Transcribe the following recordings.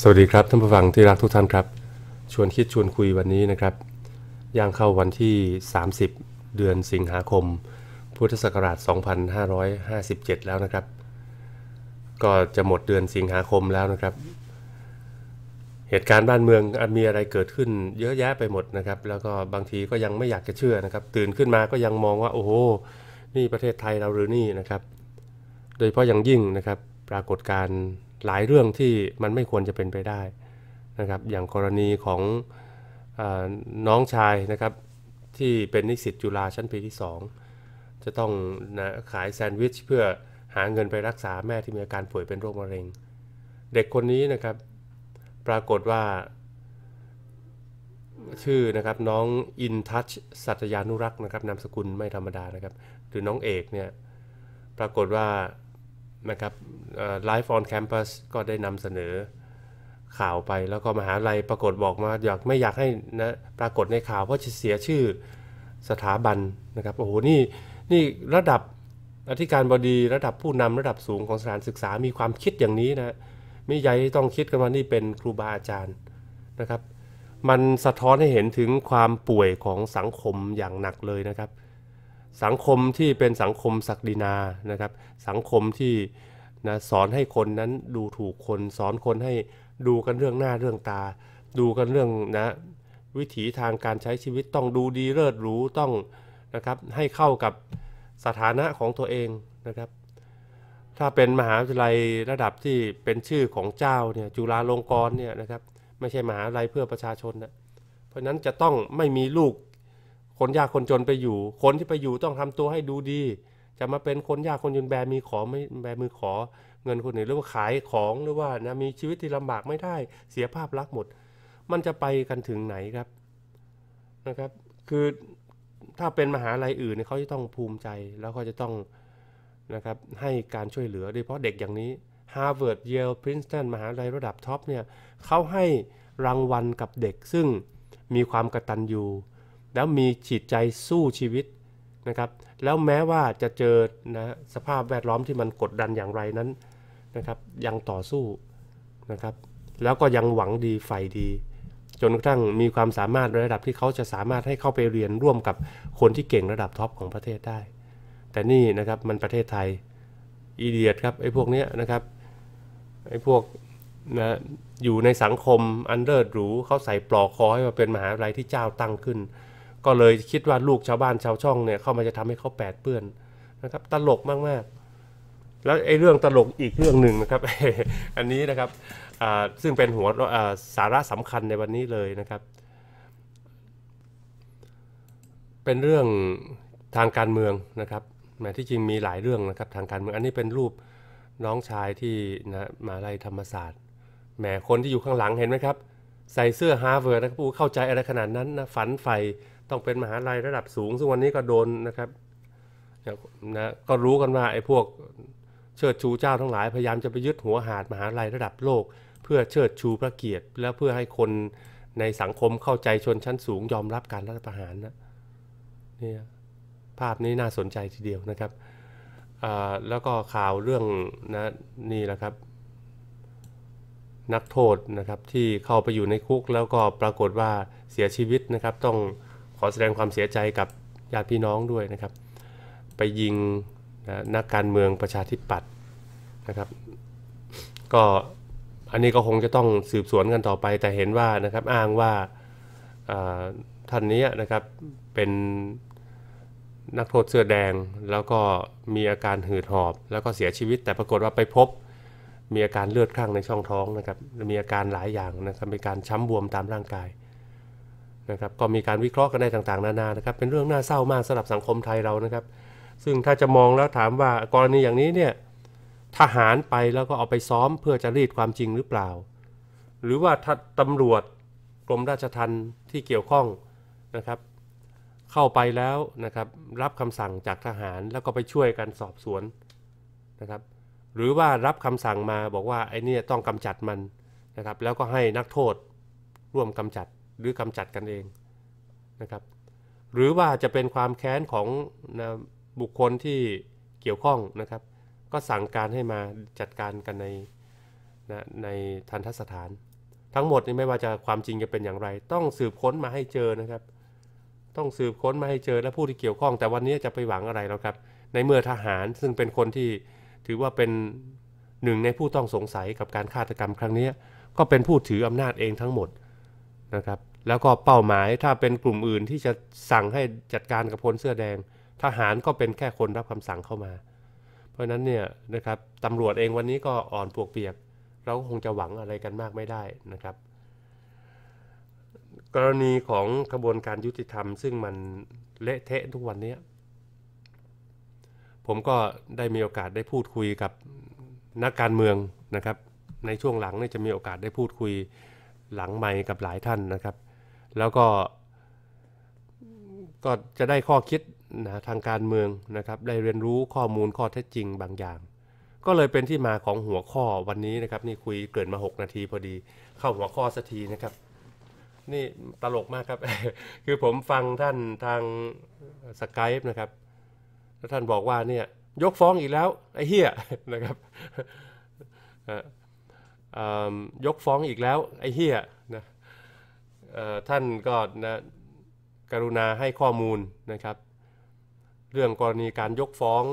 สวัสดีครับท่านผู้ฟังที่รักทุกท่านครับ ชวนคิดชวนคุยวันนี้นะครับ ย่างเข้าวันที่ 30 เดือนสิงหาคม พุทธศักราช 2557 แล้วนะครับ ก็จะหมดเดือนสิงหาคมแล้วนะครับ เหตุการณ์บ้านเมืองมีอะไรเกิดขึ้นเยอะแยะไปหมดนะครับ แล้วก็บางทีก็ยังไม่อยากจะเชื่อนะครับ ตื่นขึ้นมาก็ยังมองว่าโอ้โหนี่ประเทศไทยเราหรือนี่นะครับ โดยเฉพาะอย่างยิ่งนะครับ ปรากฏการ หลายเรื่องที่มันไม่ควรจะเป็นไปได้นะครับ อย่างกรณีของอน้องชายนะครับที่เป็นนิสิตจุฬาชั้นปีที่ 2 จะต้องนะขายแซนด์วิชเพื่อหาเงินไปรักษาแม่ที่มีอาการป่วยเป็นโรคมะเร็ง เด็กคนนี้นะครับปรากฏว่า ชื่อนะครับน้องอินทัชสัตยานุรักษ์นะครับนามสกุลไม่ธรรมดานะครับหรือน้องเอกเนี่ยปรากฏว่า นะครับไลฟ์ออนแคมปัสก็ได้นำเสนอข่าวไปแล้วก็มหาลัยปรากฏบอกมาอยากไม่อยากให้นะปรากฏในข่าวเพราะจะเสียชื่อสถาบันนะครับโอ้โหนี่นี่ระดับอธิการบดีระดับผู้นำระดับสูงของสถานศึกษามีความคิดอย่างนี้นะมิใหญ่ต้องคิดกันว่านี่เป็นครูบาอาจารย์นะครับ มันสะท้อนให้เห็นถึงความป่วยของสังคมอย่างหนักเลยนะครับ สังคมที่เป็นสังคมศักดินานะครับ สังคมที่นะสอนให้คนนั้นดูถูกคนสอนคนให้ดูกันเรื่องหน้าเรื่องตา ดูกันเรื่องนะวิถีทางการใช้ชีวิตต้องดูดีเลิศหรูต้องนะครับให้เข้ากับสถานะของตัวเองนะครับ ถ้าเป็นมหาวิทยาลัยระดับที่เป็นชื่อของเจ้าเนี่ยจุฬาลงกรณ์เนี่ยนะครับไม่ใช่มหาวิทยาลัยเพื่อประชาชนนะเพราะนั้นจะต้องไม่มีลูก คนยากคนจนไปอยู่ คนที่ไปอยู่ต้องทำตัวให้ดูดี จะมาเป็นคนยากคนจนแบมือขอไม่แบมือขอเงินคนอื่นหรือว่าขายของหรือว่านะมีชีวิตที่ลำบากไม่ได้เสียภาพลักษณ์หมด มันจะไปกันถึงไหนครับนะครับ คือถ้าเป็นมหาลัยอื่นเขาจะต้องภูมิใจแล้วก็จะต้องนะครับให้การช่วยเหลือโดยเฉพาะเด็กอย่างนี้ Harvard Yale Princeton มหาลัยระดับท็อปเนี่ยเขาให้รางวัลกับเด็กซึ่งมีความกระตัญญู แล้วมีจิตใจสู้ชีวิตนะครับ แล้วแม้ว่าจะเจอนะสภาพแวดล้อมที่มันกดดันอย่างไรนั้นนะครับ ยังต่อสู้นะครับ แล้วก็ยังหวังดีใฝ่ดี จนกระทั่งมีความสามารถระดับที่เขาจะสามารถให้เข้าไปเรียนร่วมกับคนที่เก่งระดับท็อปของประเทศได้ แต่นี่นะครับมันประเทศไทยอีเดียดครับไอ้พวกเนี้ยนะครับไอ้พวกนะอยู่ในสังคมอันเดอร์หรูเขาใส่ปลอกคอให้มาเป็นมหาวิทยาลัยที่เจ้าตั้งขึ้น ก็เลยคิดว่าลูกชาวบ้านชาวช่องเนี่ยเข้ามาจะทำให้เขาแปดเปื้อนนะครับตลกมากๆ แล้วไอ้เรื่องตลกอีกเรื่องหนึ่งนะครับ อันนี้นะครับซึ่งเป็นหัวสาระสำคัญในวันนี้เลยนะครับ เป็นเรื่องทางการเมืองนะครับแม้ที่จริงมีหลายเรื่องนะครับทางการเมืองอันนี้เป็นรูปน้องชายที่นะมาไลัยธรรมศาสตร์แหมคนที่อยู่ข้างหลังเห็นไหมครับ ใส่เสื้อฮาร์วาร์ดนะครับผู้เข้าใจอะไรขนาดนั้นนะฝันใฝ่ ต้องเป็นมหาลัยระดับสูง ซึ่งวันนี้ก็โดนนะครับนะก็รู้กันว่าไอ้พวกเชิดชูเจ้าทั้งหลายพยายามจะไปยึดหัวหาดมหาลัยระดับโลก เพื่อเชิดชูพระเกียรติ แล้วเพื่อให้คนในสังคมเข้าใจชนชั้นสูงยอมรับการรัฐประหารนะนี่ภาพนี้น่าสนใจทีเดียวนะครับแล้วก็ข่าวเรื่องนะนี่แหละครับนักโทษนะครับที่เข้าไปอยู่ในคุกแล้วก็ปรากฏว่าเสียชีวิตนะครับต้อง อแสดงความเสียใจกับญาติพี่น้องด้วยนะครับ ไปยิงนะนักการเมืองประชาธิปัตย์นะครับ ก็อันนี้ก็คงจะต้องสืบสวนกันต่อไป แต่เห็นว่านะครับอ้างว่าท่านนี้นะครับเป็นนักโทษเสื้อแดงแล้วก็มีอาการหืดหอบ แล้วก็เสียชีวิต แต่ปรากฏว่าไปพบมีอาการเลือดข้างในช่องท้องนะครับมีอาการหลายอย่างนะครับมีการช้ำบวมตามร่างกาย นะครับก็มีการวิเคราะห์กันได้ต่างๆ นานานะครับเป็นเรื่องน่าเศร้ามากสำหรับสังคมไทยเรานะครับ ซึ่งถ้าจะมองแล้วถามว่ากรณีอย่างนี้เนี่ยทหารไปแล้วก็เอาไปซ้อมเพื่อจะรีดความจริงหรือเปล่า หรือว่าถ้าตำรวจกรมราชทัณฑ์ที่เกี่ยวข้องนะครับ เข้าไปแล้วนะครับรับคำสั่งจากทหารแล้วก็ไปช่วยกันสอบสวนนะครับ หรือว่ารับคำสั่งมาบอกว่าไอ้นี่ต้องกำจัดมันนะครับ แล้วก็ให้นักโทษร่วมกำจัด หรือกำจัดกันเองนะครับหรือว่าจะเป็นความแค้นของนะบุคคลที่เกี่ยวข้องนะครับ ก็สั่งการให้มาจัดการกันในนะในทันทสถาน ทั้งหมดนี่ไม่ว่าจะความจริงจะเป็นอย่างไร ต้องสืบค้นมาให้เจอนะครับ ต้องสืบค้นมาให้เจอและผู้ที่เกี่ยวข้อง แต่วันนี้จะไปหวังอะไรแล้วครับ ในเมื่อทหารซึ่งเป็นคนที่ถือว่าเป็นหนึ่งในผู้ต้องสงสัยกับการฆาตกรรมครั้งนี้ก็เป็นผู้ถืออำนาจเองทั้งหมด นะครับ แล้วก็เป้าหมายถ้าเป็นกลุ่มอื่นที่จะสั่งให้จัดการกับพลเสื้อแดง ทหารก็เป็นแค่คนรับคำสั่งเข้ามา เพราะฉะนั้นเนี่ยนะครับตำรวจเองวันนี้ก็อ่อนปวกเปียก เราก็คงจะหวังอะไรกันมากไม่ได้นะครับ กรณีของกระบวนการยุติธรรม ซึ่งมันเละเทะทุกวันนี้ผมก็ได้มีโอกาสได้พูดคุยกับนักการเมืองนะครับ ในช่วงหลังเนี่ยจะมีโอกาสได้พูดคุย หลังไมค์กับหลายท่านนะครับ แล้วก็ ก็จะได้ข้อคิดนะทางการเมืองนะครับ ได้เรียนรู้ข้อมูลข้อเท็จจริงบางอย่าง ก็เลยเป็นที่มาของหัวข้อวันนี้นะครับ นี่คุยเกินมา 6 นาทีพอดี เข้าหัวข้อสักทีนะครับนี่ตลกมากครับ คือผมฟังท่านทางสกายนะครับ แล้วท่านบอกว่าเนี่ยยกฟ้องอีกแล้ว ไอ้เฮียนะครับ ยกฟ้องอีกแล้วไอ้เฮียนะท่านก็นะกรุณาให้ข้อมูลนะครับ เรื่องกรณีการยกฟ้อง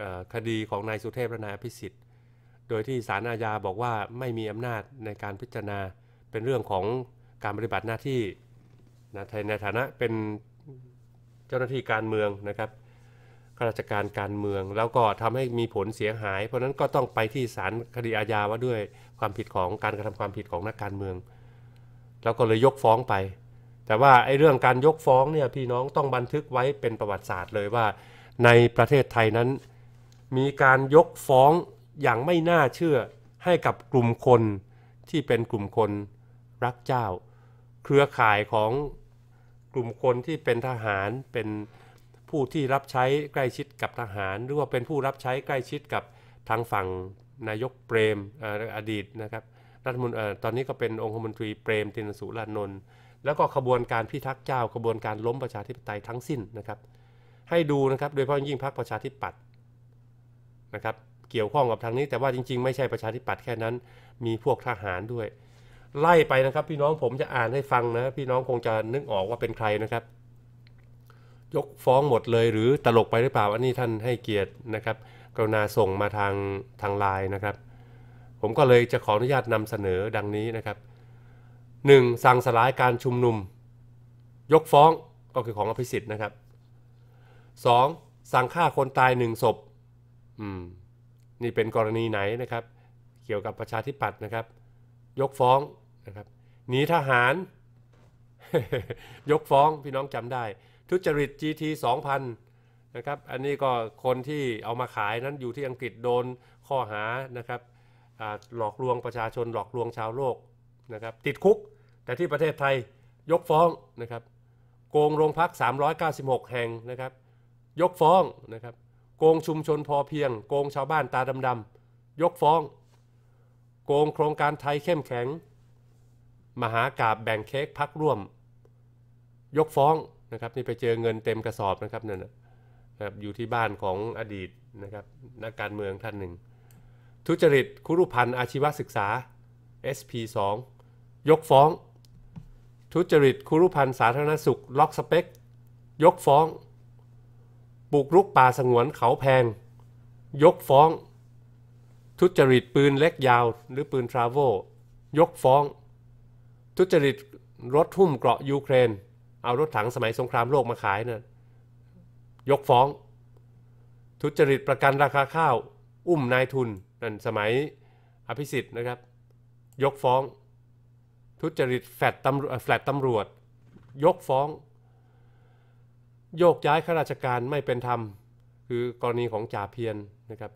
อคดีของนายสุเทพและนายอภิสิทธิ์ โดยที่ศาลอาญาบอกว่าไม่มีอำนาจในการพิจารณาเป็นเรื่องของการปฏิบัติหน้าที่นะในฐานะเป็นเจ้าหน้าที่การเมืองนะครับ ข้าราชการการเมือง แล้วก็ทำให้มีผลเสียหาย เพราะนั้นก็ต้องไปที่ศาลคดีอาญาว่าด้วยความผิดของการกระทำความผิดของนักการเมือง แล้วก็เลยยกฟ้องไป แต่ว่าไอ้เรื่องการยกฟ้องเนี่ยพี่น้องต้องบันทึกไว้เป็นประวัติศาสตร์เลยว่า ในประเทศไทยนั้น มีการยกฟ้องอย่างไม่น่าเชื่อให้กับกลุ่มคนที่เป็นกลุ่มคนรักเจ้า เครือข่ายของกลุ่มคนที่เป็นทหารเป็น ผู้ที่รับใช้ใกล้ชิดกับทหาร หรือว่าเป็นผู้รับใช้ใกล้ชิดกับทางฝั่งนายกเปรมอดีตนะครับรัฐมนตรีตอนนี้ก็เป็นองคมนตรีเปรมตินสุรานนท์แล้วก็ขบวนการพิทักษ์เจ้าขบวนการล้มประชาธิปไตยทั้งสิ้นนะครับ ให้ดูนะครับโดยเฉพาะยิ่งพรรคประชาธิปัตย์นะครับ เกี่ยวข้องกับทางนี้แต่ว่าจริง ๆ ไม่ใช่ประชาธิปัตย์แค่นั้น มีพวกทหารด้วย ไล่ไปนะครับ พี่น้องผมจะอ่านให้ฟังนะพี่น้องคงจะนึกออกว่าเป็นใครนะครับ ยกฟ้องหมดเลยหรือตลกไปหรือเปล่าอันนี้ท่านให้เกียรตินะครับ กรุณาส่งมาทางทางไลน์นะครับ ผมก็เลยจะขออนุญาตนำเสนอดังนี้นะครับ 1. สั่งสลายการชุมนุม ยกฟ้องก็คือของอภิสิทธิ์นะครับ 2. สั่งฆ่าคนตายหนึ่งศพอืมนี่เป็นกรณีไหนนะครับ เกี่ยวกับประชาธิปัตย์นะครับ ยกฟ้องนะครับหนีทหาร ยกฟ้องพี่น้องจำได้ ทุจริต GT 2000นะครับอันนี้ก็คนที่เอามาขายนั้นอยู่ที่อังกฤษโดนข้อหานะครับหลอกลวงประชาชนหลอกลวงชาวโลกนะครับติดคุก แต่ที่ประเทศไทยยกฟ้องนะครับโกงโรงพัก 396 แห่งนะครับยกฟ้องนะครับโกงชุมชนพอเพียง โกงชาวบ้านตาดำๆยกฟ้อง โกงโครงการไทยเข้มแข็ง มหากาบแบ่งเค้กพักร่วม ยกฟ้อง นะครับนี่ไปเจอเงินเต็มกระสอบนะครับนั่นนะครับอยู่ที่บ้านของอดีตนะครับนักการเมืองท่านหนึ่ง ทุจริตคุรุพันธ์อาชีวศึกษา SP2 ยกฟ้อง ทุจริตคุรุพันธ์สาธารณสุข ล็อกสเปกยกฟ้องบุกรุกป่าสงวนเขาแพง ยกฟ้อง ทุจริตปืนเล็กยาว หรือปืนทราโวยกฟ้อง ทุจริตรถทุ่มเกราะยูเครน เอารถถังสมัยสงครามโลกมาขายเนะ่ะยกฟ้อง ทุจริตประกันราคาข้าว อุ้มนายทุนนั่นสมัยอภิสิทธิ์นะครับ ยกฟ้อง ทุจริตแฟลตตำรวจแฟลตตำรวจ ยกฟ้อง โยกย้ายข้าราชการไม่เป็นธรรม คือกรณีของจ่าเพียรนนะครับ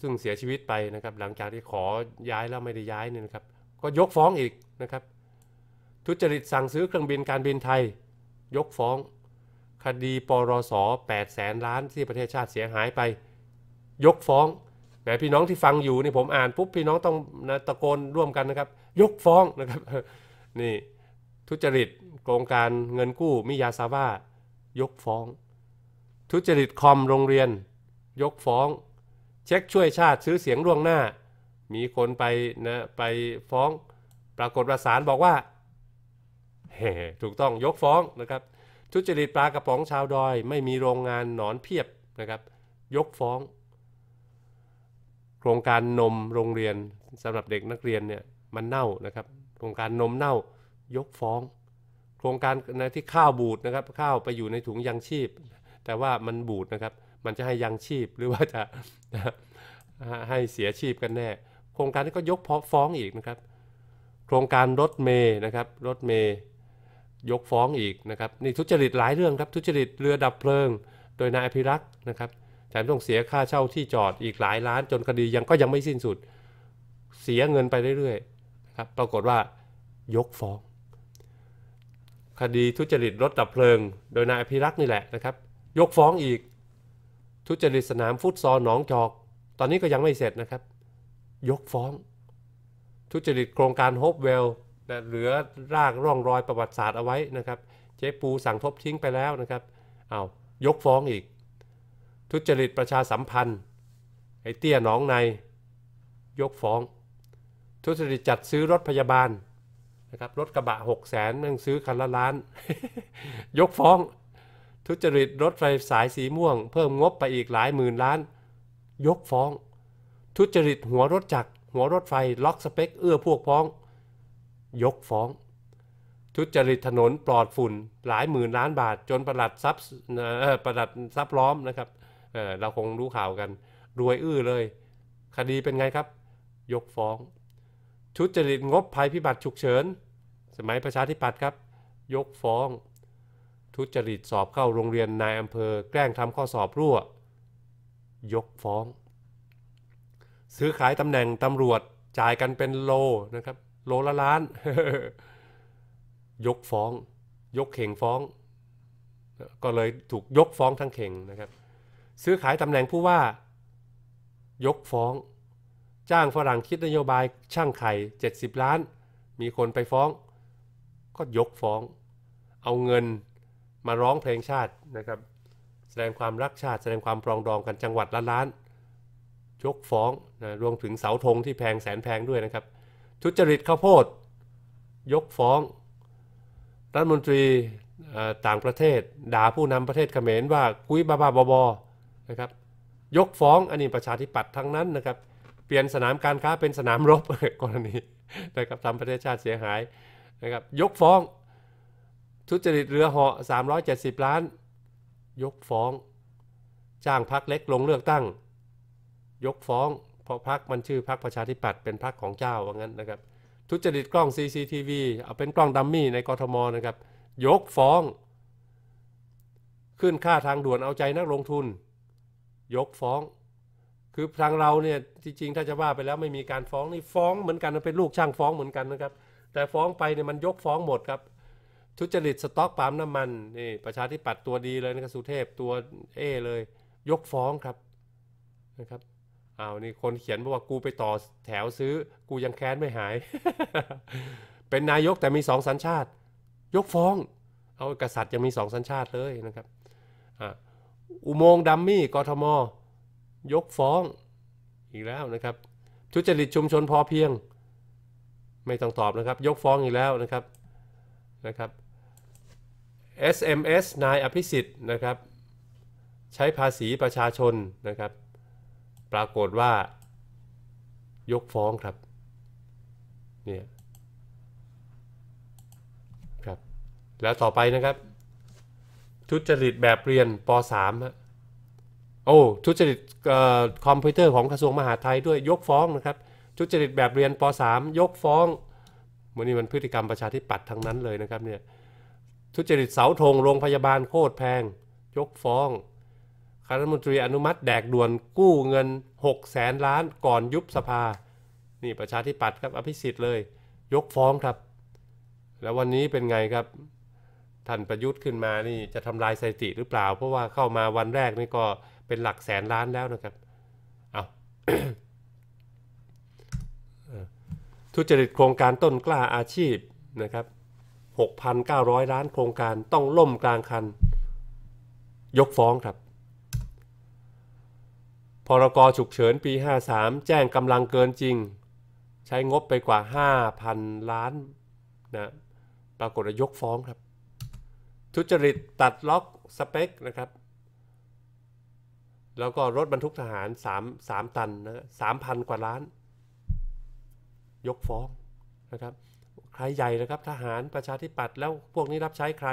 ซึ่งเสียชีวิตไปนะครับ หลังจากที่ขอย้ายแล้วไม่ได้ย้ายเนี่ยนะครับ ก็ยกฟ้องอีกนะครับ ทุจริตสั่งซื้อเครื่องบินการบินไทย ยกฟ้อง คดีปรส8แสนล้านที่ประเทศชาติเสียหายไป ยกฟ้องแหมพี่น้องที่ฟังอยู่นี่ผมอ่านปุ๊บพี่น้องต้องนะตะโกนร่วมกันนะครับ ยกฟ้องนะครับนี่ทุจริตโครงการเงินกู้มิยาซาว่ายกฟ้อง ทุจริตคอมโรงเรียน ยกฟ้อง เช็คช่วยชาติซื้อเสียงล่วงหน้า มีคนไปนะไปฟ้อง ปรากฏว่าศาลบอกว่า ถูกต้องยกฟ้องนะครับ ทุจริตปลากระป๋องชาวดอย ไม่มีโรงงานหนอนเพียบนะครับ ยกฟ้อง โครงการนมโรงเรียนสำหรับเด็กนักเรียนเนี่ยมันเน่านะครับ โครงการนมเน่ายกฟ้อง โครงการนะที่ข้าวบูดนะครับ ข้าวไปอยู่ในถุงยังชีพ แต่ว่ามันบูดนะครับ มันจะให้ยังชีพหรือว่าจะให้เสียชีพกันแน่ โครงการนี้ก็ยกฟ้องอีกนะครับ โครงการรถเมย์นะครับ รถเมย์ ยกฟ้องอีกนะครับนี่ทุจริตหลายเรื่องครับทุจริตเรือดับเพลิง โดยนายอภิรักษ์นะครับแถมต้องเสียค่าเช่าที่จอดอีกหลายล้านจนคดียังก็ยังไม่สิ้นสุด เสียเงินไปเรื่อยๆนะครับปรากฏว่ายกฟ้อง คดีทุจริตรถดับเพลิง โดยนายอภิรักษ์นี่แหละนะครับ ยกฟ้องอีก ทุจริตสนามฟุตซอลหนองจอก ตอนนี้ก็ยังไม่เสร็จนะครับ ยกฟ้อง ทุจริตโครงการโฮปเวล เหลือรากร่องรอยประวัติศาสตร์เอาไว้นะครับ เจ๊ปูสั่งทบทิ้งไปแล้วนะครับเอายกฟ้องอีก ทุจริตประชาสัมพันธ์ ไอ้เตี้ยหนองใน ยกฟ้อง ทุจริตจัดซื้อรถพยาบาลนะครับรถกระบะหกแสนนั่งซื้อคันละล้าน ยกฟ้อง ทุจริตรถไฟสายสีม่วง เพิ่มงบไปอีกหลายหมื่นล้าน ยกฟ้อง ทุจริตหัวรถจักรหัวรถไฟล็อกสเปค เอื้อพวกพ้อง ยกฟ้อง ทุจริตถนนปลอดฝุ่นหลายหมื่นล้านบาท จนประหลัดทรัพย์ประหลัดทรัพย์ล้อมนะครับเเราคงรู้ข่าวกัน รวยอื้อเลย คดีเป็นไงครับ ยกฟ้อง ทุจริตงบภัยพิบัติฉุกเฉิน สมัยประชาธิปัตย์ครับ ยกฟ้อง ทุจริตสอบเข้าโรงเรียนนายอำเภอ แกล้งทำข้อสอบรั่ว ยกฟ้อง ซื้อขายตำแหน่งตำรวจจ่ายกันเป็นโลนะครับ โลละล้าน ยกฟ้อง ยกเข่งฟ้อง ก็เลยถูกยกฟ้องทั้งเข่งนะครับ ซื้อขายตำแหน่งผู้ว่า ยกฟ้อง จ้างฝรั่งคิดนโยบายช่างไข่ 70 ล้าน มีคนไปฟ้อง ก็ยกฟ้อง เอาเงินมาร้องเพลงชาตินะครับ แสดงความรักชาติ แสดงความปรองดองกันจังหวัดละล้านยกฟ้องนะรวมถึงเสาธงที่แพงแสนแพงด้วยนะครับ ทุจริตข้าวโพด ยกฟ้อง รัฐมนตรีต่างประเทศ ด่าผู้นำประเทศเขมรว่ากุ้ยบาบาบอบอนะครับยกฟ้องอันนี้ประชาธิปัตย์ทั้งนั้นนะครับ เปลี่ยนสนามการค้าเป็นสนามรบกรณีนะครับทำประเทศชาติเสียหายนะครับยกฟ้อง ทุจริตเรือเหาะ370 ล้าน ยกฟ้อง จ้างพักเล็กลงเลือกตั้ง ยกฟ้อง เพราะพักมันชื่อพักประชาธิปัตย์เป็นพักของเจ้าว่างั้นนะครับ ทุจริตกล้อง CCTV เอาเป็นกล้องดัมมี่ในกรทมนะครับ ยกฟ้อง ขึ้นค่าทางด่วนเอาใจนักลงทุน ยกฟ้อง คือทางเราเนี่ยจริงๆถ้าจะว่าไปแล้วไม่มีการฟ้องนี่ฟ้องเหมือนกันเป็นลูกช่างฟ้องเหมือนกันนะครับ แต่ฟ้องไปเนี่ยมันยกฟ้องหมดครับทุจริตสต็อกปาล์มน้ำมันนี่ประชาธิปัตย์ตัวดีเลยนะครับสุเทพตัวเอเลย ยกฟ้องครับนะครับ อ้าวนี่คนเขียนบอกว่ากูไปต่อแถวซื้อ กูยังแค้นไม่หาย เป็นนายกแต่มีสองสัญชาติ ยกฟ้อง เอากษัตริย์ยังมีสองสัญชาติเลยนะครับอุโมงค์ดัมมี่กทม ยกฟ้องอีกแล้วนะครับทุจริตชุมชนพอเพียง ไม่ต้องตอบนะครับ ยกฟ้องอีกแล้วนะครับนะครับ SMS นายอภิสิทธิ์นะครับ ใช้ภาษีประชาชนนะครับ ปรากฏว่ายกฟ้องครับเนี่ยครับ แล้วต่อไปนะครับ ทุจริตแบบเรียนป .3 ฮะโอ้ทุจริตคอมพิวเตอร์ของกระทรวงมหาดไทยด้วยยกฟ้องนะครับ ทุจริตแบบเรียนป .3 ยกฟ้องวันนี้มันพฤติกรรมประชาธิปัตย์ทั้งนั้นเลยนะครับเนี่ยทุจริตเสาธงโรงพยาบาลโคตรแพง ยกฟ้อง คณะรัฐมนตรีอนุมัติแดกด่วนกู้เงิน6แสนล้านก่อนยุบสภา นี่ประชาธิปัตย์ครับอภิสิทธิ์เลย ยกฟ้องครับ แล้ววันนี้เป็นไงครับท่านประยุทธ์ขึ้นมานี่จะทำลายสถิติหรือเปล่า เพราะว่าเข้ามาวันแรกนี่ก็เป็นหลักแสนล้านแล้วนะครับ เอาทุจริตโครงการต้นกล้าอาชีพนะครับ 6,900 ล้านโครงการต้องล่มกลางคัน ยกฟ้องครับ พรกฉุกเฉินปี 53 แจ้งกำลังเกินจริง ใช้งบไปกว่า 5,000 ล้านนะปรากฏยกฟ้องครับ ทุจริตตัดล็อกสเปคนะครับ แล้วก็รถบรรทุกทหาร 3 3 ตันนะ3,000กว่าล้าน ยกฟ้องนะครับ ใครใหญ่นะครับทหารประชาธิปัตย์แล้วพวกนี้รับใช้ใคร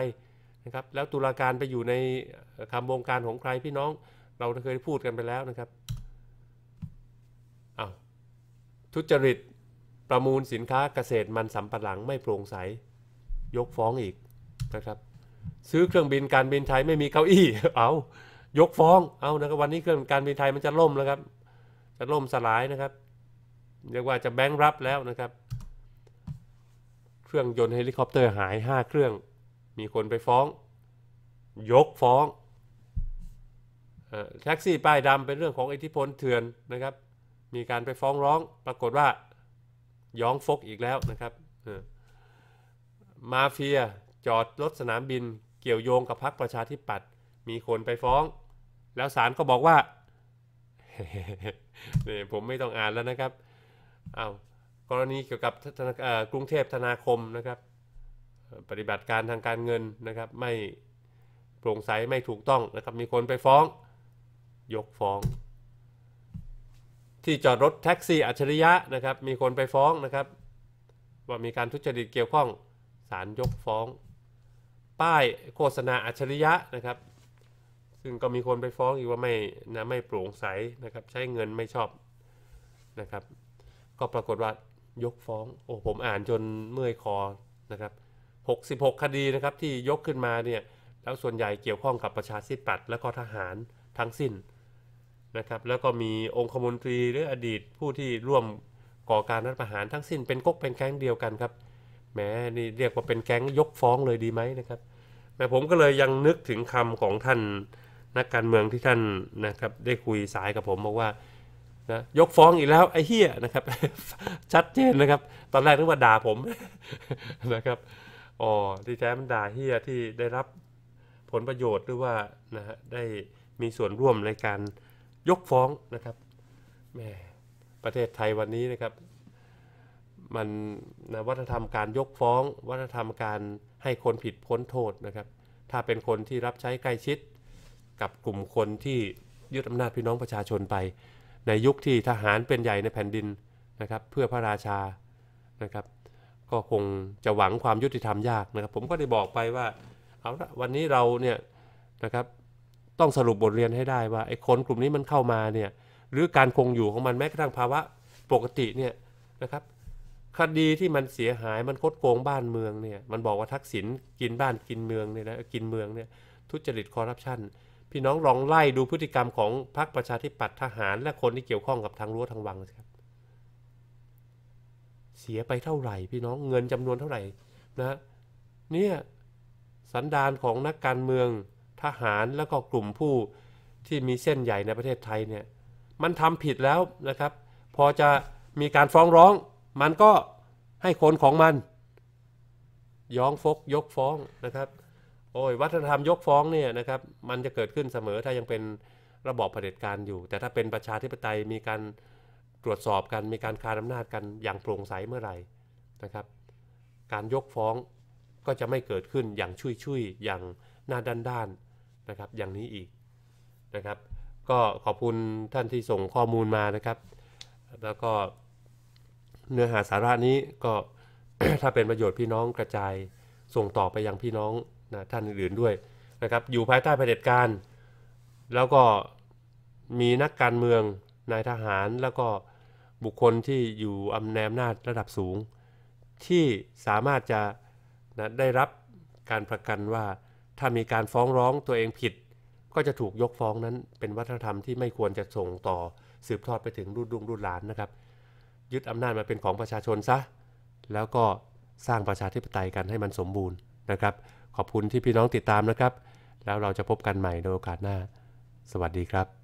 นะครับ แล้วตุลาการไปอยู่ในคำวงการของใครพี่น้อง เราเคยพูดกันไปแล้วนะครับอา้าวทุจริตประมูลสินค้าเกษตรมันสำปะหลังไม่โปร่งใส ยกฟ้องอีกนะครับ ซื้อเครื่องบินการบินไทยไม่มีเก้าอี้ เอายกฟ้อง เอานะครับวันนี้เครื่องการบินไทยมันจะล่มแล้วครับ จะล่มสลายนะครับเรียกว่าจะแบงค์รับแล้วนะครับ เครื่องยนต์เฮลิคอปเตอร์หาย 5 เครื่อง มีคนไปฟ้อง ยกฟ้อง แท็กซี่ป้ายดำเป็นเรื่องของอิทธิพลเถื่อนนะครับ มีการไปฟ้องร้องปรากฏว่าย้องฟกอีกแล้วนะครับมาเฟียจอดรถสนามบินเกี่ยวโยงกับพรรคประชาธิปัตย์มีคนไปฟ้อง แล้วศาลก็บอกว่านี่ผมไม่ต้องอ่านแล้วนะครับเอากรณีเกี่ยวกับกรุงเทพธนาคมนะครับ ปฏิบัติการทางการเงินนะครับ ไม่โปร่งใสไม่ถูกต้องนะครับ มีคนไปฟ้อง ยกฟ้อง ที่จอดรถแท็กซี่อัจฉริยะนะครับ มีคนไปฟ้องนะครับ ว่ามีการทุจริตเกี่ยวข้องศาลยกฟ้อง ป้ายโฆษณาอัจฉริยะนะครับ ซึ่งก็มีคนไปฟ้องอีกว่าไม่นะไม่โปร่งใสนะครับ ใช้เงินไม่ชอบนะครับ ก็ปรากฏว่ายกฟ้องโอ้ผมอ่านจนเมื่อยคอนะครับ66 คดีนะครับที่ยกขึ้นมาเนี่ยแล้วส่วนใหญ่เกี่ยวข้องกับประชาธิปัตย์และก็ทหารทั้งสิ้น นะครับแล้วก็มีองคมนตรีหรืออดีตผู้ที่ร่วมก่อการรัฐประหารทั้งสิ้นเป็นก๊กเป็นแก๊งเดียวกันครับแม้นี่เรียกว่าเป็นแก๊งยกฟ้องเลยดีไหมนะครับแต่ผมก็เลยยังนึกถึงคำของท่านนักการเมืองที่ท่านนะครับได้คุยสายกับผมบอกว่านะยกฟ้องอีกแล้วไอ้เฮียนะครับ ชัดเจนนะครับ ตอนแรกนึกว่าด่าผมนะครับอ๋อที่แท้มันด่าเฮียที่ได้รับผลประโยชน์หรือว่านะฮะได้มีส่วนร่วมในการ ยกฟ้องนะครับแม่ประเทศไทยวันนี้นะครับ มันนะวัฒนธรรมการยกฟ้อง วัฒนธรรมการให้คนผิดพ้นโทษนะครับ ถ้าเป็นคนที่รับใช้ใกล้ชิด กับกลุ่มคนที่ยึดอำนาจพี่น้องประชาชนไป ในยุคที่ทหารเป็นใหญ่ในแผ่นดินนะครับ เพื่อพระราชานะครับ ก็คงจะหวังความยุติธรรมยากนะครับ ผมก็ได้บอกไปว่าเอาละวันนี้เราเนี่ยนะครับ ต้องสรุปบทเรียนให้ได้ว่าไอ้คนกลุ่มนี้มันเข้ามาเนี่ยหรือการคงอยู่ของมันแม้กระทั่งภาวะปกติเนี่ยนะครับคดีที่มันเสียหายมันคดโกงบ้านเมืองเนี่ยมันบอกว่าทักษิณกินบ้านกินเมืองเนี่ยนะกินเมืองเนี่ยทุจริตคอร์รัปชันพี่น้องลองไล่ดูพฤติกรรมของพรรคประชาธิปัตย์ทหาร และคนที่เกี่ยวข้องกับทางรั้วทางวังครับ เสียไปเท่าไหร่ พี่น้องเงินจำนวนเท่าไหร่นะเนี่ยสันดานของนักการเมือง ทหารแล้วก็กลุ่มผู้ที่มีเส้นใหญ่ในประเทศไทยเนี่ยมันทำผิดแล้วนะครับ พอจะมีการฟ้องร้อง มันก็ให้คนของมัน ย้องฟกยกฟ้องนะครับ โอ้ยวัฒนธรรมยกฟ้องเนี่ยนะครับมันจะเกิดขึ้นเสมอถ้ายังเป็นระบอบเผด็จการอยู่ แต่ถ้าเป็นประชาธิปไตยมีการตรวจสอบกันมีการคารอำนาจกันอย่างโปร่งใสเมื่อไหร่นะครับ การยกฟ้องก็จะไม่เกิดขึ้นอย่างชุยชุยอย่างหน้าด้านด้านน นะครับอย่างนี้อีกนะครับ ก็ขอบคุณท่านที่ส่งข้อมูลมานะครับ แล้วก็เนื้อหาสาระนี้ก็ถ้าเป็นประโยชน์พี่น้องกระจายส่งต่อไปยังพี่น้องนะท่านอื่นๆด้วยนะครับอยู่ภายใต้เผด็จการ แล้วก็มีนักการเมืองนายทหารแล้วก็บุคคลที่อยู่อำนาจนาจระดับสูง ที่สามารถจะนะได้รับการประกันว่า ถ้ามีการฟ้องร้องตัวเองผิด ก็จะถูกยกฟ้องนั้น เป็นวัฒนธรรมที่ไม่ควรจะส่งต่อสืบทอดไปถึงรุ่นรุ่งรุ่นหลานนะครับ ยึดอำนาจมาเป็นของประชาชนซะ แล้วก็สร้างประชาธิปไตยกันให้มันสมบูรณ์นะครับ ขอบคุณที่พี่น้องติดตามนะครับ แล้วเราจะพบกันใหม่ในโอกาสหน้า สวัสดีครับ